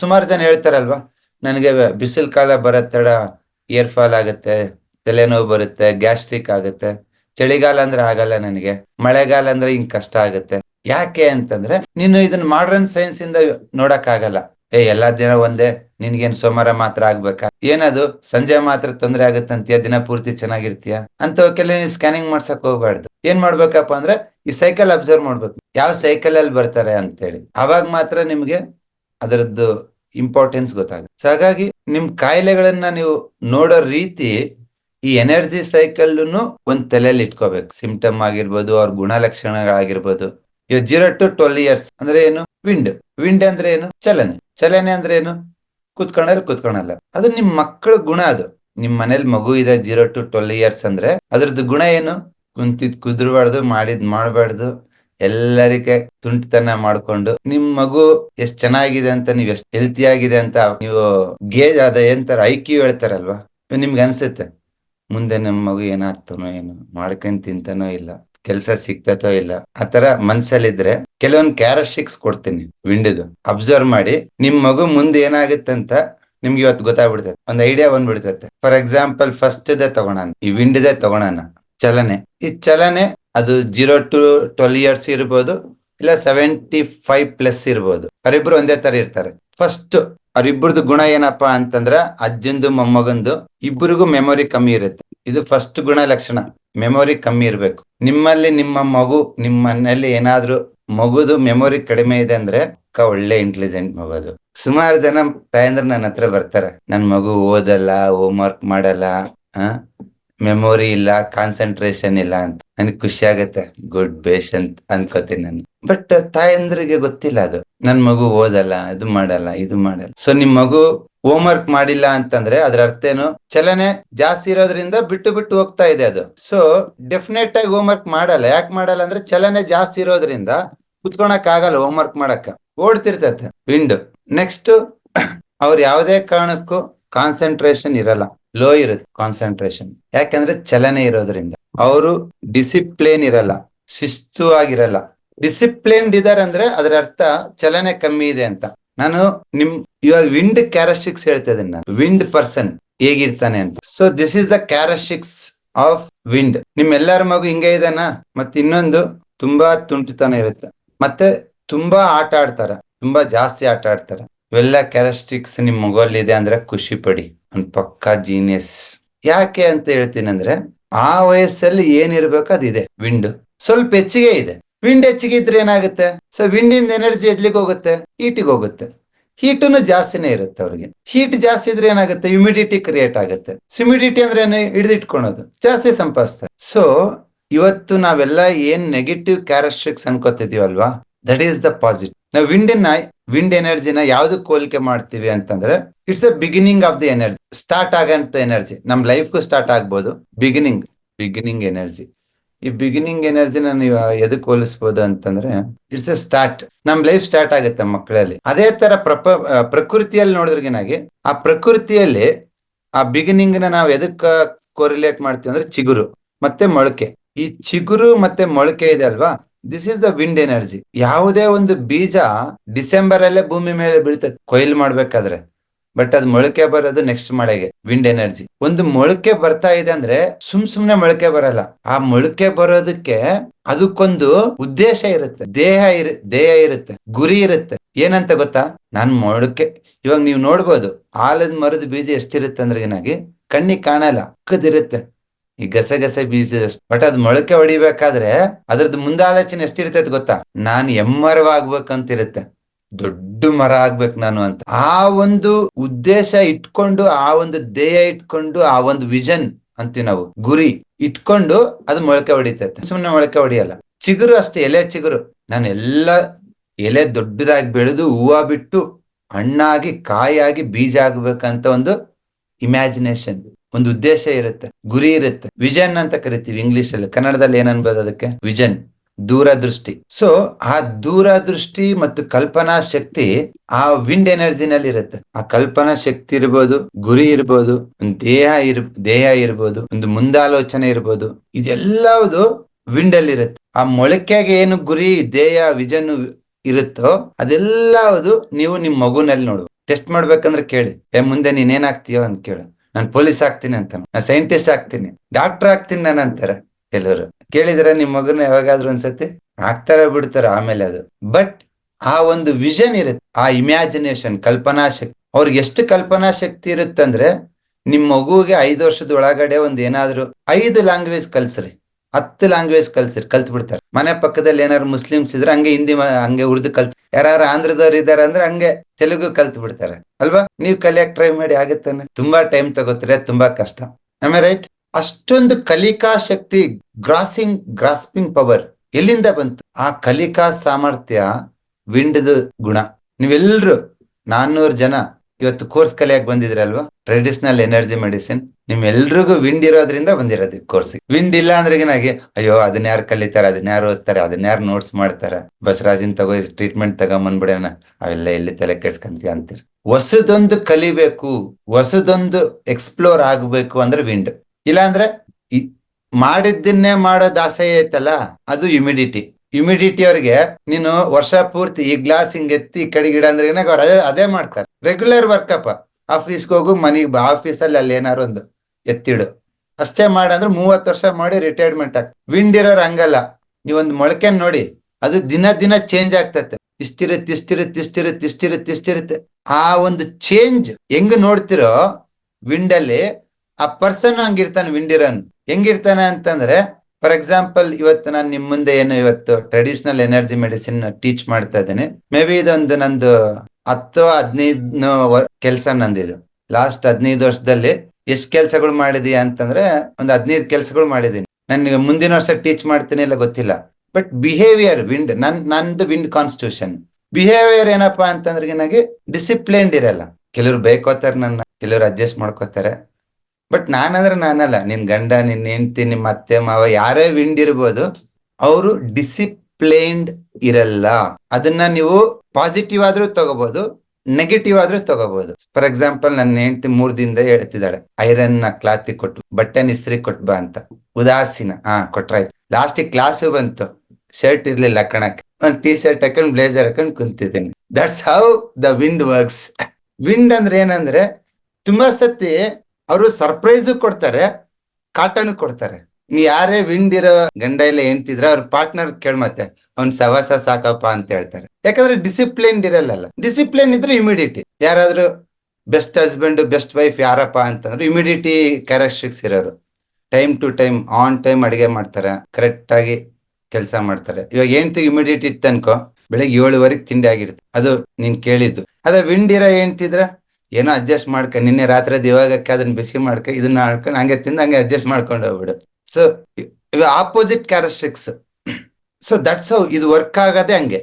ಸುಮಾರು ಜನ ಹೇಳ್ತಾರಲ್ವಾ, ನನಗೆ ಬಿಸಿಲು ಕಾಲ ಬರೋ ತಡ ಏರ್ ಫಾಲ್ ಆಗುತ್ತೆ, ತಲೆನೋವು ಬರುತ್ತೆ, ಗ್ಯಾಸ್ಟ್ರಿಕ್ ಆಗುತ್ತೆ, ಚಳಿಗಾಲ ಅಂದ್ರೆ ಆಗಲ್ಲ ನನಗೆ, ಮಳೆಗಾಲ ಅಂದ್ರೆ ಹಿಂಗ್ ಕಷ್ಟ ಆಗುತ್ತೆ, ಯಾಕೆ ಅಂತಂದ್ರೆ ನೀನು ಇದನ್ನ ಮಾಡರ್ನ್ ಸೈನ್ಸ್ ಇಂದ ನೋಡಕ್ ಆಗಲ್ಲ ಏ, ಎಲ್ಲಾ ದಿನ ಒಂದೇ, ನಿನ್ಗೇನ್ ಸೋಮವಾರ ಮಾತ್ರ ಆಗ್ಬೇಕಾ? ಏನದು, ಸಂಜೆ ಮಾತ್ರ ತೊಂದ್ರೆ ಆಗುತ್ತಂತೀಯ? ದಿನ ಪೂರ್ತಿ ಚೆನ್ನಾಗಿರ್ತೀಯ? ಅಂತವಕ್ಕೆಲ್ಲ ನೀನ್ ಸ್ಕ್ಯಾನಿಂಗ್ ಮಾಡ್ಸಕ್ ಹೋಗ್ಬಾರ್ದು. ಏನ್ ಮಾಡ್ಬೇಕಪ್ಪ ಅಂದ್ರೆ ಈ ಸೈಕಲ್ ಅಬ್ಸರ್ವ್ ಮಾಡ್ಬೇಕು. ಯಾವ ಸೈಕಲ್ ಅಲ್ಲಿ ಬರ್ತಾರೆ ಅಂತೇಳಿ. ಅವಾಗ ಮಾತ್ರ ನಿಮ್ಗೆ ಅದರದ್ದು ಇಂಪಾರ್ಟೆನ್ಸ್ ಗೊತ್ತಾಗುತ್ತೆ. ಹಾಗಾಗಿ ನಿಮ್ ಕಾಯಿಲೆಗಳನ್ನ ನೀವು ನೋಡೋ ರೀತಿ ಈ ಎನರ್ಜಿ ಸೈಕಲ್ ಒಂದ್ ತಲೆಯಲ್ಲಿ ಇಟ್ಕೋಬೇಕು. ಸಿಂಪ್ಟಮ್ ಆಗಿರ್ಬೋದು ಅವ್ರ ಗುಣಲಕ್ಷಣಗಳಾಗಿರ್ಬೋದು. ಇವ್ ಜೀರೋ ಟು ಟ್ವೆಲ್ ಇಯರ್ಸ್ ಅಂದ್ರೆ ಏನು? ವಿಂಡ್ ವಿಂಡ್ ಅಂದ್ರೆ ಏನು? ಚಲನೆ. ಚಲನೆ ಅಂದ್ರೆ ಏನು? ಕುತ್ಕೊಂಡಲ್ಲ ಕುತ್ಕೊಳಲ್ಲ. ಅದು ನಿಮ್ ಮಕ್ಕಳ ಗುಣ ಅದು. ನಿಮ್ ಮನೇಲಿ ಮಗು ಇದೆ ಜೀರೋ ಟು ಟ್ವೆಲ್ ಇಯರ್ಸ್ ಅಂದ್ರೆ ಅದ್ರದ್ದು ಗುಣ ಏನು? ಕುಂತಿದ್, ಕುದ್ರಬಾರ್ದು, ಮಾಡಿದ್, ಮಾಡ್ಬಾರ್ದು. ಎಲ್ಲರಿಗೆ ತುಂಟತನ ಮಾಡ್ಕೊಂಡು, ನಿಮ್ ಮಗು ಎಷ್ಟ್ ಚೆನ್ನಾಗಿದೆ ಅಂತ, ನೀವ್ ಎಷ್ಟ್ ಹೆಲ್ತಿ ಆಗಿದೆ ಅಂತ ನೀವು ಗೇಜ್ ಆದ ಎಂತಾರ ಐಕ್ಯೂ ಹೇಳ್ತಾರಲ್ವಾ? ನಿಮ್ಗೆ ಅನ್ಸುತ್ತೆ, ಮುಂದೆ ನಮ್ ಮಗು ಏನಾಗ್ತಾನೋ ಏನೋ, ಮಾಡ್ಕೊಂಡ್ ತಿಂತಾನೋ ಇಲ್ಲ, ಕೆಲ್ಸ ಸಿಗ್ತತೋ ಇಲ್ಲ. ಆತರ ಮನ್ಸಲ್ಲಿದ್ರೆ ಕೆಲವೊಂದ್ ಕ್ಯಾರಸ್ಟಿಕ್ಸ್ ಕೊಡ್ತೀನಿ, ವಿಂಡದು. ಅಬ್ಸರ್ವ್ ಮಾಡಿ, ನಿಮ್ ಮಗು ಮುಂದೆ ಏನಾಗುತ್ತಂತ ನಿಮ್ಗೆ ಇವತ್ತು ಗೊತ್ತಾಗ್ಬಿಡ್ತದೆ ಒಂದ್ ಐಡಿಯಾ ಬಂದ್ಬಿಡ್ತೈತೆ. ಫಾರ್ ಎಕ್ಸಾಂಪಲ್ ಫಸ್ಟ್ ದೇ ತಗೋಣ ಈ ವಿಂಡದೇ ತಗೋಣ ಚಲನೆ. ಈ ಚಲನೆ ಅದು ಜೀರೋ ಟು ಟ್ವೆಲ್ ಇಯರ್ಸ್ ಇರ್ಬೋದು, ಇಲ್ಲ ಸೆವೆಂಟಿ ಫೈವ್ ಪ್ಲಸ್ ಇರ್ಬೋದು. ಅವರಿಬ್ರು ಒಂದೇ ತರ ಇರ್ತಾರೆ. ಫಸ್ಟ್ ಅವರಿಬ್ರದ್ದು ಗುಣ ಏನಪ್ಪಾ ಅಂತಂದ್ರ, ಅಜ್ಜಂದು, ಮೊಮ್ಮಗಂದು ಇಬ್ಬರಿಗೂ ಮೆಮೊರಿ ಕಮ್ಮಿ ಇರುತ್ತೆ. ಇದು ಫಸ್ಟ್ ಗುಣ ಲಕ್ಷಣ. ಮೆಮೊರಿ ಕಮ್ಮಿ ಇರಬೇಕು. ನಿಮ್ಮಲ್ಲಿ ನಿಮ್ಮ ಮಗು, ನಿಮ್ಮ ಮನೆಯಲ್ಲಿ ಏನಾದ್ರೂ ಮಗುದು ಮೆಮೊರಿ ಕಡಿಮೆ ಇದೆ ಅಂದ್ರೆ, ಅಕ್ಕ ಒಳ್ಳೆ ಇಂಟೆಲಿಜೆಂಟ್ ಮಗದು ಸುಮಾರು ಜನ ತಾಯಂದ್ರ ನನ್ನ ಹತ್ರ ಬರ್ತಾರೆ. ನನ್ ಮಗು ಓದಲ್ಲ ಹೋಮ್ ವರ್ಕ್ ಮಾಡಲ್ಲ ಮೆಮೊರಿ ಇಲ್ಲ ಕಾನ್ಸಂಟ್ರೇಷನ್ ಇಲ್ಲ ಅಂತ. ನನಗೆ ಖುಷಿ ಆಗತ್ತೆ. ಗುಡ್ ಬೇಸ್ ಅಂತ ಅನ್ಕೋತೀನಿ ನಾನು. ಬಟ್ ತಾಯಂದ್ರಿಗೆ ಗೊತ್ತಿಲ್ಲ ಅದು. ನನ್ ಮಗು ಓದಲ್ಲ, ಇದು ಮಾಡಲ್ಲ ಇದು ಮಾಡಲ್ಲ. ಸೊ ನಿಮ್ ಮಗು ಹೋಮ್ ವರ್ಕ್ ಮಾಡಿಲ್ಲ ಅಂತಂದ್ರೆ ಅದ್ರ ಅರ್ಥ ಏನು? ಚಲನೆ ಜಾಸ್ತಿ ಇರೋದ್ರಿಂದ ಬಿಟ್ಟು ಬಿಟ್ಟು ಹೋಗ್ತಾ ಇದೆ ಅದು. ಸೊ ಡೆಫಿನೆಟ್ ಆಗಿ ಹೋಮ್ ವರ್ಕ್ ಮಾಡಲ್ಲ. ಯಾಕೆ ಮಾಡಲ್ಲ ಅಂದ್ರೆ ಚಲನೆ ಜಾಸ್ತಿ ಇರೋದ್ರಿಂದ ಕುತ್ಕೊಳಕ್ ಆಗಲ್ಲ ಹೋಮ್ ವರ್ಕ್ ಮಾಡಕ್ಕ. ಓಡ್ತಿರ್ತೈತೆ. ವಿಂಡ್ ನೆಕ್ಸ್ಟ್ ಅವ್ರ ಯಾವುದೇ ಕಾರಣಕ್ಕೂ ಕಾನ್ಸಂಟ್ರೇಷನ್ ಇರಲ್ಲ. ಲೋ ಇರುತ್ತೆ ಕಾನ್ಸಂಟ್ರೇಷನ್ ಯಾಕಂದ್ರೆ ಚಲನೆ ಇರೋದ್ರಿಂದ. ಅವರು ಡಿಸಿಪ್ಲಿನ್ ಇರಲ್ಲ ಶಿಸ್ತು ಆಗಿರಲ್ಲ ಡಿಸಿಪ್ಲಿನ್ಡ್ ಇದಾರೆ ಅಂದ್ರೆ ಅದರ ಅರ್ಥ ಚಲನೆ ಕಮ್ಮಿ ಇದೆ ಅಂತ. ನಾನು ನಿಮ್, ಇವಾಗ ವಿಂಡ್ ಕ್ಯಾರಸ್ಟಿಕ್ಸ್ ಹೇಳ್ತಾ ಇದ್ದೀನಿ ನಾನು. ವಿಂಡ್ ಪರ್ಸನ್ ಹೇಗಿರ್ತಾನೆ ಅಂತ. So this is the characteristics of wind ನಿಮ್ ಎಲ್ಲಾರ ಮಗು ಹಿಂಗೆ ಇದಾನ? ಮತ್ತೆ ಇನ್ನೊಂದು ತುಂಬಾ ತುಂಟಿತನ ಇರುತ್ತೆ. ಮತ್ತೆ ತುಂಬಾ ಆಟ ಆಡ್ತಾರ. ತುಂಬಾ ಜಾಸ್ತಿ ಆಟ ಆಡ್ತಾರ. ಇವೆಲ್ಲ ಕ್ಯಾರಸ್ಟಿಕ್ಸ್ ನಿಮ್ ಮಗುವಲ್ಲಿ ಇದೆ ಅಂದ್ರೆ ಖುಷಿ ಪಡಿ. ಅವ್ನ್ ಪಕ್ಕಾ ಜೀನಿಯಸ್ ಯಾಕೆ ಅಂತ ಹೇಳ್ತೀನಿ ಅಂದ್ರೆ ಆ ವಯಸ್ಸಲ್ಲಿ ಏನಿರ್ಬೇಕು ಅದಿದೆ ವಿಂಡ್ ಸ್ವಲ್ಪ ಹೆಚ್ಚಿಗೆ ಇದೆ. ವಿಂಡ್ ಹೆಚ್ಚಿಗೆ ಇದ್ರೆ ಏನಾಗುತ್ತೆ? ಸೊ ವಿಂಡಿಂದ ಎನರ್ಜಿ ಎದ್ಲಿಕ್ಕೆ ಹೋಗುತ್ತೆ? ಹೀಟಿಗೆ ಹೋಗುತ್ತೆ. ಹೀಟುನು ಜಾಸ್ತಿನೇ ಇರುತ್ತೆ ಅವ್ರಿಗೆ. ಹೀಟ್ ಜಾಸ್ತಿ ಇದ್ರೆ ಏನಾಗುತ್ತೆ? ಹ್ಯುಮಿಡಿಟಿ ಕ್ರಿಯೇಟ್ ಆಗುತ್ತೆ. ಹ್ಯುಮಿಡಿಟಿ ಅಂದ್ರೆ ಏನು? ಹಿಡಿದಿಟ್ಕೊಳೋದು. ಜಾಸ್ತಿ ಸಂಪಾದಿಸ್ತಾರೆ. ಸೊ ಇವತ್ತು ನಾವೆಲ್ಲ ಏನ್ ನೆಗೆಟಿವ್ ಕ್ಯಾರೆಕ್ಟರಿಸ್ಟಿಕ್ಸ್ ಅನ್ಕೋತಿದೀವಲ್ವಾ ದಟ್ ಈಸ್ ದ ಪಾಸಿಟಿವ್ ನಾವು ವಿಂಡನ್ನ ವಿಂಡ್ ಎನರ್ಜಿನ ಯಾವ್ದಕ್ಕೆ ಹೋಲಿಕೆ ಮಾಡ್ತೀವಿ ಅಂತಂದ್ರೆ it's a beginning of the energy start ಆಗಂತ energy ನಮ್ ಲೈಫ್ಗೂ ಸ್ಟಾರ್ಟ್ ಆಗ್ಬೋದು. ಬಿಗಿನಿಂಗ್ ಬಿಗಿನಿಂಗ್ ಎನರ್ಜಿ ಈ ಬಿಗಿನಿಂಗ್ ಎನರ್ಜಿನ ನೀವು ಎದಕ್ ಹೋಲಿಸ್ಬೋದು ಅಂತಂದ್ರೆ ಇಟ್ಸ್ ಎ ಸ್ಟಾರ್ಟ್ ನಮ್ ಲೈಫ್ ಸ್ಟಾರ್ಟ್ ಆಗುತ್ತೆ ಮಕ್ಕಳಲ್ಲಿ. ಅದೇ ತರ ಪ್ರಪ ಪ್ರಕೃತಿಯಲ್ಲಿ ನೋಡಿದ್ರಿಗೇನಾಗಿ ಆ ಪ್ರಕೃತಿಯಲ್ಲಿ ಆ ಬಿಗಿನಿಂಗ್ನ ನಾವ್ ಎದಕ್ ಕೋರಿಲೇಟ್ ಮಾಡ್ತೀವಿ ಅಂದ್ರೆ ಚಿಗುರು, ಮತ್ತೆ ಮೊಳಕೆ. ಈ ಚಿಗುರು ಮತ್ತೆ ಮೊಳಕೆ ಇದೆ ಅಲ್ವಾ? This is the wind energy ಯಾವುದೇ ಒಂದು ಬೀಜ ಡಿಸೆಂಬರ್ ಅಲ್ಲೇ ಭೂಮಿ ಮೇಲೆ ಬೀಳ್ತದೆ. ಕೊಯ್ಲು ಮಾಡ್ಬೇಕಾದ್ರೆ. ಬಟ್ ಅದ್ ಮೊಳಕೆ ಬರೋದು ನೆಕ್ಸ್ಟ್ ಮಳೆಗೆ ವಿಂಡ್ ಎನರ್ಜಿ ಒಂದು ಮೊಳಕೆ ಬರ್ತಾ ಇದೆ ಅಂದ್ರೆ ಸುಮ್ ಸುಮ್ನೆ ಮೊಳಕೆ ಬರಲ್ಲ. ಆ ಮೊಳಕೆ ಬರೋದಕ್ಕೆ ಅದಕ್ಕೊಂದು ಉದ್ದೇಶ ಇರುತ್ತೆ. ದೇಹ ಇರ, ದೇಹ ಇರುತ್ತೆ. ಗುರಿ ಇರುತ್ತೆ. ಏನಂತ ಗೊತ್ತಾ? ನಾನ್ ಮೊಳಕೆ, ಇವಾಗ ನೀವು ನೋಡ್ಬೋದು ಆಲದ ಮರದ ಬೀಜ ಎಷ್ಟಿರುತ್ತೆ ಅಂದ್ರೆ ಏನಾಗಿ? ಕಣ್ಣಿಗೆ ಕಾಣಲ್ಲ, ಅಕ್ಕದಿರುತ್ತೆ. ಈ ಗಸಗಸೆ ಬೀಜ ಬಟ್ ಅದ್ ಮೊಳಕೆ ಹೊಡಿಬೇಕಾದ್ರೆ ಅದ್ರದ್ದು ಮುಂದಾಲೋಚನೆ ಎಷ್ಟಿರ್ತೈತೆ ಗೊತ್ತಾ? ನಾನ್ ಎಮ್ಮರವಾಗ್ಬೇಕಂತಿರುತ್ತೆ. ದೊಡ್ಡ ಮರ ಆಗ್ಬೇಕು ನಾನು ಅಂತ. ಆ ಒಂದು ಉದ್ದೇಶ ಇಟ್ಕೊಂಡು, ಆ ಒಂದು ಧ್ಯೇಯ ಇಟ್ಕೊಂಡು, ಆ ಒಂದು ವಿಷನ್ ಅಂತೀವಿ ನಾವು. ಗುರಿ ಇಟ್ಕೊಂಡು ಅದು ಮೊಳಕೆ ಹೊಡಿತೈತೆ. ಸುಮ್ನೆ ಮೊಳಕೆ ಹೊಡಿಯಲ್ಲ. ಚಿಗುರು ಅಷ್ಟೇ, ಎಲೆ ಚಿಗುರು. ನಾನು ಎಲ್ಲ ಎಲೆ ದೊಡ್ಡದಾಗಿ ಬೆಳೆದು ಹೂವಾ ಬಿಟ್ಟು ಹಣ್ಣಾಗಿ ಕಾಯಾಗಿ ಬೀಜ ಆಗ್ಬೇಕಂತ ಒಂದು ಇಮ್ಯಾಜಿನೇಷನ್ ಒಂದು ಉದ್ದೇಶ ಇರುತ್ತೆ, ಗುರಿ ಇರುತ್ತೆ. ವಿಜನ್ ಅಂತ ಕರಿತೀವಿ ಇಂಗ್ಲಿಷ್ ಅಲ್ಲಿ ಕನ್ನಡದಲ್ಲಿ ಏನ್ ಅನ್ಬೋದು ಅದಕ್ಕೆ? ವಿಜನ್ ದೂರದೃಷ್ಟಿ. ಸೊ ಆ ದೂರದೃಷ್ಟಿ ಮತ್ತು ಕಲ್ಪನಾ ಶಕ್ತಿ ಆ ವಿಂಡ್ ಎನರ್ಜಿನಲ್ಲಿ ಇರುತ್ತೆ. ಆ ಕಲ್ಪನಾ ಶಕ್ತಿ ಇರ್ಬೋದು, ಗುರಿ ಇರ್ಬೋದು, ಒಂದು ದೇಹ ಇರ್, ದೇಹ ಇರ್ಬೋದು, ಒಂದು ಮುಂದಾಲೋಚನೆ ಇರ್ಬೋದು, ಇದೆಲ್ಲವುದು ವಿಂಡ್ ಅಲ್ಲಿ ಇರುತ್ತೆ. ಆ ಮೊಳಕೆಗೆ ಏನು ಗುರಿ, ದೇಹ, ವಿಜನ್ ಇರುತ್ತೋ ಅದೆಲ್ಲವುದು ನೀವು ನಿಮ್ ಮಗುನಲ್ಲಿ ನೋಡು ಟೆಸ್ಟ್ ಮಾಡ್ಬೇಕಂದ್ರೆ ಕೇಳಿ. ಏ, ಮುಂದೆ ನೀನ್ ಏನಾಗ್ತೀಯೋ ಅಂತ ಕೇಳು. ನಾನು ಪೊಲೀಸ್ ಆಗ್ತೀನಿ ಅಂತ. ನಾನು ಸೈಂಟಿಸ್ಟ್ ಆಗ್ತೀನಿ. ಡಾಕ್ಟರ್ ಆಗ್ತೀನಿ ನಾನು ಅಂತಾರೆ ಕೆಲವರು. ಕೇಳಿದ್ರೆ ನಿಮ್ ಮಗನ ಯಾವಾಗಾದ್ರೂ ಒಂದ್ಸತಿ ಆಗ್ತಾರ ಬಿಡ್ತಾರ ಆಮೇಲೆ ಅದು. ಬಟ್ ಆ ಒಂದು ವಿಷನ್ ಇರುತ್ತೆ. ಆ ಇಮ್ಯಾಜಿನೇಷನ್ ಕಲ್ಪನಾ ಶಕ್ತಿ. ಅವ್ರಿಗೆ ಎಷ್ಟು ಕಲ್ಪನಾ ಶಕ್ತಿ ಇರುತ್ತಂದ್ರೆ ನಿಮ್ ಮಗುವಿಗೆ ಐದು ವರ್ಷದ ಒಳಗಡೆ ಒಂದ್ ಏನಾದ್ರು ಐದು ಲ್ಯಾಂಗ್ವೇಜ್ ಕಲ್ಸ್ರಿ. ಹತ್ತು ಲ್ಯಾಂಗ್ವೇಜ್ ಕಲ್ಸಿರ್ ಕಲ್ತ್ ಬಿಡ್ತಾರೆ. ಮನೆ ಪಕ್ಕದಲ್ಲಿ ಏನಾದ್ರು ಮುಸ್ಲಿಮ್ಸ್ ಇದ್ರೆ ಹಂಗೆ ಹಿಂದಿ ಹಂಗೆ ಉರ್ದು ಕಲ್ತ್ ಯಾರು ಆಂಧ್ರದವ್ರು ಇದಾರೆ ಅಂದ್ರೆ ಹಂಗೆ ತೆಲುಗು ಕಲ್ತ್ ಬಿಡ್ತಾರೆ. ಅಲ್ವಾ? ನೀವು ಕಲಿಯಕ್ ಟ್ರೈ ಮಾಡಿ ಆಗುತ್ತಾನೆ. ತುಂಬಾ ಟೈಮ್ ತಗೋತಾರೆ, ತುಂಬಾ ಕಷ್ಟ. ಆಮೇಲೆ ರೈಟ್ ಅಷ್ಟೊಂದು ಕಲಿಕಾ ಶಕ್ತಿ ಗ್ರಾಸಿಂಗ್ ಗ್ರಾಸ್ಪಿಂಗ್ ಪವರ್ ಎಲ್ಲಿಂದ ಬಂತು? ಆ ಕಲಿಕಾ ಸಾಮರ್ಥ್ಯ ವಿಂಡದ ಗುಣ. ನೀವೆಲ್ರು ನಾನ್ನೂರು ಜನ ಇವತ್ತು ಕೋರ್ಸ್ ಕಲಿಯಕ್ ಬಂದಿದ್ರಲ್ವಾ ಟ್ರೆಡಿಷನಲ್ ಎನರ್ಜಿ ಮೆಡಿಸಿನ್ ನಿಮ್ ಎಲ್ರಿಗೂ ವಿಂಡ್ ಇರೋದ್ರಿಂದ ಬಂದಿರೋದು ಕೋರ್ಸ್ ವಿಂಡ್ ಇಲ್ಲ ಅಂದ್ರೆ ಏನಾಗಿ ಅಯ್ಯೋ, ಅದನ್ನ ಯಾರು ಕಲಿತಾರೆ, ಅದನ್ನ ಯಾರು ಓದ್ತಾರೆ, ಅದನ್ನ ಯಾರು ನೋಟ್ಸ್ ಮಾಡ್ತಾರ? ಬಸರಾಜಿನ ತಗೋ ಟ್ರೀಟ್ಮೆಂಟ್ ತಗೊಂಬಂದ್ಬಿಡೋಣ. ಅವೆಲ್ಲ ಎಲ್ಲಿ ತಲೆ ಕೆಡ್ಸ್ಕಂತೀಯ ಅಂತೀರಿ? ಹೊಸದೊಂದು ಕಲಿಬೇಕು, ಹೊಸದೊಂದು ಎಕ್ಸ್ಪ್ಲೋರ್ ಆಗ್ಬೇಕು ಅಂದ್ರೆ ವಿಂಡ್ ಇಲ್ಲಾಂದ್ರೆ ಮಾಡಿದ್ದನ್ನೇ ಮಾಡೋದ್ ಆಸೆ ಐತಲ್ಲ, ಅದು ಹ್ಯುಮಿಡಿಟಿ ಹ್ಯುಮಿಡಿಟಿ ಅವ್ರಿಗೆ ನೀನು ವರ್ಷ ಪೂರ್ತಿ ಈ ಗ್ಲಾಸ್ ಹಿಂಗ್ ಎತ್ತಿ ಈ ಕಡೆ ಗಿಡ ಅಂದ್ರೆ ಏನಾಗ ಅವ್ರು ಅದೇ ಅದೇ ಮಾಡ್ತಾರೆ. ರೆಗ್ಯುಲರ್ ವರ್ಕಪ್ಪ ಆಫೀಸ್ಗೆ ಹೋಗು, ಮನೆಗೆ ಆಫೀಸಲ್ಲಿ ಅಲ್ಲಿ ಏನಾರು ಒಂದು ಎತ್ತಿಡು. ಅಷ್ಟೇ ಮಾಡಂದ್ರೆ ಮೂವತ್ತು ವರ್ಷ ಮಾಡಿ ರಿಟೈರ್ಮೆಂಟ್ ಆಗ್ ವಿಂಡ್ ಇರೋರು ಹಂಗಲ್ಲ. ನೀವೊಂದು ಮೊಳಕೆ ನೋಡಿ, ಅದು ದಿನ ದಿನ ಚೇಂಜ್ ಆಗ್ತತೆ. ಇಷ್ಟಿರುತ್ತೆ ಇಷ್ಟಿರುತ್ತೆ ಇಷ್ಟಿರುತ್ತೆ ಇಷ್ಟಿರುತ್ತೆ ಇಷ್ಟಿರುತ್ತೆ ಆ ಒಂದು ಚೇಂಜ್ ಹೆಂಗ್ ನೋಡ್ತಿರೋ ವಿಂಡ್ ಅಲ್ಲಿ ಆ ಪರ್ಸನ್ ಹಂಗಿರ್ತಾನೆ ವಿಂಡ್ ಇರೋನು ಹೆಂಗಿರ್ತಾನೆ ಅಂತಂದ್ರೆ ಫಾರ್ ಎಕ್ಸಾಂಪಲ್ ಇವತ್ತು ನಾನು ನಿಮ್ ಮುಂದೆ ಏನು ಇವತ್ತು ಟ್ರೆಡಿಷನಲ್ ಎನರ್ಜಿ ಮೆಡಿಸಿನ್ ಟೀಚ್ ಮಾಡ್ತಾ ಇದ್ದೇನೆ. ಮೇ ಬಿ ಇದೊಂದು ನಂದು ಹತ್ತು ಹದಿನೈದು ಕೆಲಸ ನಂದಿದು. ಲಾಸ್ಟ್ ಹದಿನೈದು ವರ್ಷದಲ್ಲಿ ಎಷ್ಟು ಕೆಲಸಗಳು ಮಾಡಿದೀಯ ಅಂತಂದ್ರೆ ಒಂದು ಹದಿನೈದು ಕೆಲಸಗಳು ಮಾಡಿದೀನಿ. ನನಗೆ ಮುಂದಿನ ವರ್ಷ ಟೀಚ್ ಮಾಡ್ತೀನಿ ಇಲ್ಲ ಗೊತ್ತಿಲ್ಲ. ಬಟ್ ಬಿಹೇವಿಯರ್ ವಿಂಡ್ ನನ್, ನಂದು ವಿಂಡ್ ಕಾನ್ಸ್ಟಿಟ್ಯೂಷನ್ ಬಿಹೇವಿಯರ್ ಏನಪ್ಪಾ ಅಂತಂದ್ರೆ ನನಗೆ ಡಿಸಿಪ್ಲೈನ್ಡ್ ಇರಲ್ಲ. ಕೆಲವ್ರು ಬೇಕೋತಾರೆ ನನ್ನ, ಕೆಲವ್ರು ಅಡ್ಜಸ್ಟ್ ಮಾಡ್ಕೋತಾರೆ. ಬಟ್ ನಾನಂದ್ರೆ ನಾನಲ್ಲ. ನಿನ್ ಗಂಡ, ನಿನ್ ಹೆಂಡತಿ ನಿಮ್ಮ ಅತ್ತೆ, ಮಾವ, ಯಾರೇ ವಿಂಡ್ ಇರ್ಬೋದು, ಅವರು ಡಿಸಿಪ್ಲೈನ್ಡ್ ಇರಲ್ಲ. ಅದನ್ನ ನೀವು ಪಾಸಿಟಿವ್ ಆದ್ರೂ ತಗೋಬಹುದು ನೆಗೆಟಿವ್ ಆದ್ರೂ ತಗೋಬಹುದು ಫಾರ್ ಎಕ್ಸಾಂಪಲ್ ನನ್ನ ಹೆಂಡತಿ ಮೂರ್ ದಿನದ ಹೇಳ್ತಿದ್ದಾಳೆ, ಐರನ್ನ ಕ್ಲಾತಿ ಕೊಟ್ಟು ಬಟ್ಟೆ ಇಸ್ತ್ರಿ ಕೊಟ್ ಬಾ ಅಂತ. ಉದಾಸೀನ. ಹಾ, ಕೊಟ್ರಾಯ್ತು. ಲಾಸ್ಟ್ ಕ್ಲಾಸ್ ಬಂತು. ಶರ್ಟ್ ಇರ್ಲಿಲ್ಲ ಕಣಕ್ ಒಂದ್ ಟೀ ಶರ್ಟ್ ಹಾಕೊಂಡ್ ಬ್ಲೇಸರ್ ಹಾಕೊಂಡ್ ಕುಂತಿದ್ದೀನಿ. That's how the wind works wind ಅಂದ್ರೆ ಏನಂದ್ರೆ, ತುಂಬಾ ಸತಿ ಅವರು ಸರ್ಪ್ರೈಸ್ ಕೊಡ್ತಾರೆ ಕಾಟನ್ ಕೊಡ್ತಾರೆ. ನೀ ಯಾರೇ ವಿಂಡ್ ಇರೋ ಗಂಡ ಎಲ್ಲ ಹೆಂಡ್ತಿದ್ರೆ ಅವ್ರ ಪಾರ್ಟ್ನರ್ ಕೇಳ್ಮತ್ತೆ ಅವ್ನ್ ಸವಾಸ ಸಾಕಪ್ಪ ಅಂತ ಹೇಳ್ತಾರೆ. ಯಾಕಂದ್ರೆ ಡಿಸಿಪ್ಲಿನ್ ಇರಲ್ಲ ಡಿಸಿಪ್ಲಿನ್ ಇದ್ರೆ ಇಮಿಡಿಟಿ ಯಾರಾದ್ರೂ ಬೆಸ್ಟ್ ಹಸ್ಬೆಂಡ್ ಬೆಸ್ಟ್ ವೈಫ್ ಯಾರಪ್ಪ ಅಂತಂದ್ರೆ ಇಮಿಡಿಟಿ ಕ್ಯಾರೆಕ್ಟರಿಸ್ಟಿಕ್ಸ್ ಇರೋರು. Time to time on time ಅಡಿಗೆ ಮಾಡ್ತಾರೆ ಕರೆಕ್ಟ್ ಆಗಿ ಕೆಲಸ ಮಾಡ್ತಾರೆ. ಇವಾಗ ಹೆಂಡ್ತಿ ಇಮಿಡಿಯೇಟ್ ಇತ್ತು ಅನ್ಕೋ, ಬೆಳಿಗ್ಗೆ ಏಳುವರೆಗೆ ತಿಂಡಿ ಆಗಿರುತ್ತೆ. ಅದು ನೀನ್ ಕೇಳಿದ್ದು. ಅದ ವಿಂಡ್ ಇರೋ ಏನೋ ಅಡ್ಜಸ್ಟ್ ಮಾಡ್ಕ, ನಿನ್ನೆ ರಾತ್ರಿ ಇವಾಗಕ್ಕೆ ಅದನ್ನ ಬಿಸಿ ಮಾಡ್ಕ, ಇದನ್ನ ಮಾಡ್ಕೊಂಡು ಹಂಗೆ ತಿಂದು ಹಂಗೆ ಅಡ್ಜಸ್ಟ್ ಮಾಡ್ಕೊಂಡು ಹೋಗ್ಬಿಡು. So opposite characteristics so that's how ಇದು ವರ್ಕ್ ಆಗದೆ ಹಂಗೆ.